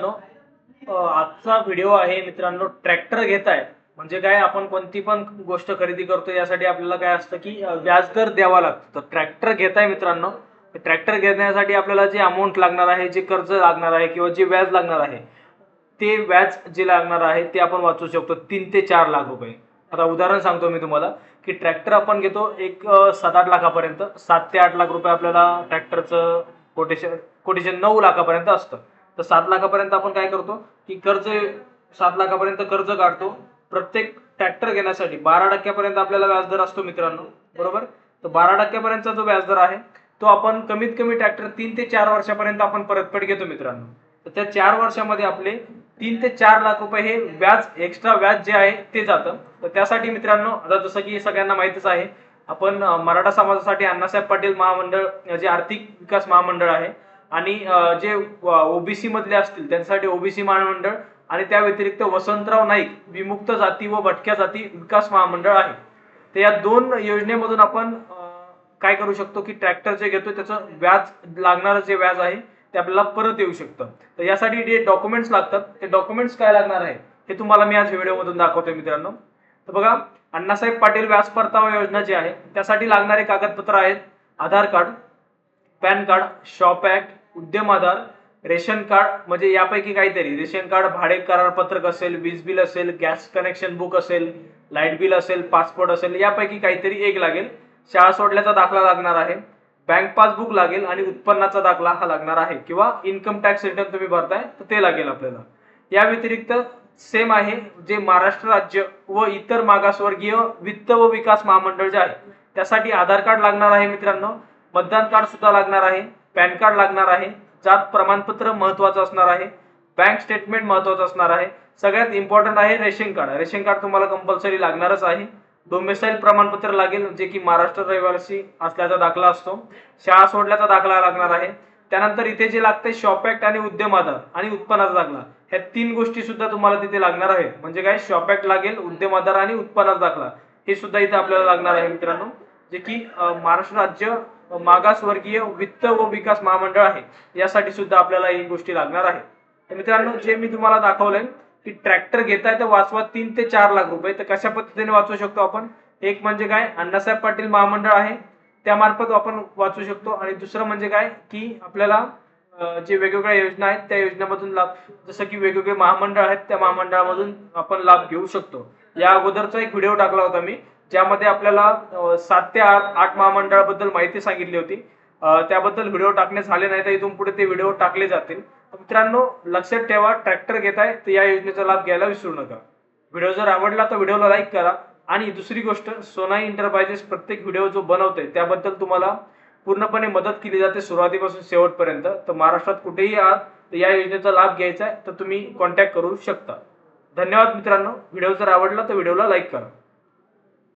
मित्रांनो आजचा व्हिडिओ आहे मित्रांनो ट्रॅक्टर घेताय म्हणजे काय आपण कोणती पण गोष्ट खरेदी करतो यासाठी आपल्याला काय असतं की व्याजदर द्यावा लागतो. तर ट्रॅक्टर घेताय मित्रांनो. ट्रॅक्टर घेण्यासाठी आपल्याला जे अमाऊंट लागणार आहे जे कर्ज लागणार आहे किंवा जे व्याज लागणार आहे ते व्याज जे लागणार आहे ते आपण वाचू शकतो तीन ते चार लाख रुपये. आता उदाहरण सांगतो मी तुम्हाला की ट्रॅक्टर आपण घेतो एक सात आठ लाखापर्यंत. सात ते आठ लाख रुपये आपल्याला ट्रॅक्टरचं कोटेशन कोटेशन नऊ लाखापर्यंत असतं. तर सात लाखापर्यंत आपण काय करतो? की कर्ज सात लाखापर्यंत कर्ज काढतो. प्रत्येक ट्रॅक्टर घेण्यासाठी बारा टक्क्यापर्यंत आपल्याला व्याजदर असतो मित्रांनो. बरोबर? तर बारा टक्क्यापर्यंतचा जो व्याजदर आहे तो आपण कमीत कमी ट्रॅक्टर तीन ते चार वर्षापर्यंत आपण परतफेड घेतो मित्रांनो. तर त्या चार वर्षामध्ये आपले तीन ते चार लाख रुपये हे व्याज एक्स्ट्रा व्याज जे आहे ते जातं. तर त्यासाठी मित्रांनो आता जसं की सगळ्यांना माहितीच आहे आपण मराठा समाजासाठी अण्णासाहेब पाटील महामंडळ जे आर्थिक विकास महामंडळ आहे आणि जे ओबीसी मधले असतील त्यांच्यासाठी ओबीसी महामंडळ आणि त्या व्यतिरिक्त वसंतराव नाईक विमुक्त जाती व भटक्या जाती विकास महामंडळ आहे. तर या दोन योजनेमधून आपण काय करू शकतो की ट्रॅक्टर जे घेतो त्याचं व्याज लागणारं जे व्याज आहे ते आपल्याला परत येऊ शकतं. तर यासाठी जे डॉक्युमेंट्स लागतात ते डॉक्युमेंट्स काय लागणार आहे हे तुम्हाला मी आज व्हिडिओमधून दाखवतोय मित्रांनो. तर बघा अण्णासाहेब पाटील व्याज परतावा योजना जी आहे त्यासाठी लागणारे कागदपत्र आहेत Aadhaar card PAN card shop act Udyam Aadhaar ration card म्हणजे यापैकी काहीतरी. रेशन कार्ड भाडे करारपत्रक असेल वीज बिल असेल गॅस कनेक्शन बुक असेल लाइट बिल असेल पासपोर्ट असेल यापैकी काहीतरी एक लागेल. शाळा सोडल्याचा दाखला लागणार आहे. बँक पासबुक लागेल आणि उत्पन्नाचा दाखला हा लागणार आहे. किंवा इन्कम टॅक्स रिटर्न तुम्ही भरताय तर ते लागेल आपल्याला. या व्यतिरिक्त सेम आहे जे महाराष्ट्र राज्य व इतर मागासवर्गीय वित्त व विकास महामंडळ जे आहे त्यासाठी आधार कार्ड लागणार आहे मित्रांनो. मतदान कार्ड सुद्धा लागणार आहे. पॅन कार्ड लागणार आहे जात प्रमाणपत्र महत्वाचं असणार आहे बँक स्टेटमेंट महत्वाचं असणार आहे सगळ्यात इम्पॉर्टंट आहे रेशन कार्ड. रेशन कार्ड तुम्हाला कंपल्सरी लागणारच आहे. डोमेसाईल प्रमाणपत्र लागेल जे की महाराष्ट्र रहिवासी असल्याचा दाखला असतो. शाळा सोडल्याचा दाखला लागणार आहे. त्यानंतर इथे जे लागते शॉप ऍक्ट आणि उद्यम आधार आणि उत्पन्नाचा दाखला. ह्या तीन गोष्टी सुद्धा तुम्हाला तिथे लागणार आहे म्हणजे काय? शॉप ऍक्ट लागेल उद्यम आधार आणि उत्पन्नाचा दाखला. हे सुद्धा इथे आपल्याला लागणार आहे मित्रांनो. जे की महाराष्ट्र राज्य मागासवर्गीय वित्त व विकास महामंडळ आहे. यासाठी सुद्धा आपल्याला ही गोष्टी लागणार आहे. तर मित्रांनो जे मी तुम्हाला दाखवलंय की ट्रॅक्टर घेताय तर वाचवा तीन ते चार लाख रुपये. तर कशा पद्धतीने वाचवू शकतो आपण? एक म्हणजे काय अण्णासाहेब पाटील महामंडळ आहे त्यामार्फत आपण वाचू शकतो. आणि दुसरं म्हणजे काय की आपल्याला जे वेगवेगळ्या योजना आहेत त्या योजनेमधून लाभ जसं की वेगवेगळे महामंडळ आहेत त्या महामंडळामधून आपण लाभ घेऊ शकतो. या अगोदरचा एक व्हिडिओ टाकला होता मी. ज्यामध्ये आपल्याला सात ते आठ आठ महामंडळाबद्दल माहिती सांगितली होती. त्याबद्दल व्हिडिओ टाकणे झाले नाही तर इथून पुढे ते व्हिडिओ टाकले जातील. मित्रांनो लक्षात ठेवा ट्रॅक्टर घेताय तर या योजनेचा लाभ घ्यायला विसरू नका. व्हिडिओ जर आवडला तर व्हिडिओला लाईक करा. आणि दुसरी गोष्ट सोनाई इंटरप्राइजेस प्रत्येक व्हिडिओ जो बनवतोय त्याबद्दल तुम्हाला पूर्णपणे मदत केली जाते सुरुवातीपासून शेवटपर्यंत. तर महाराष्ट्रात कुठेही आहात तर या योजनेचा लाभ घ्यायचा आहे तर तुम्ही कॉन्टॅक्ट करू शकता. धन्यवाद मित्रांनो. व्हिडिओ जर आवडला तर व्हिडिओला लाईक करा.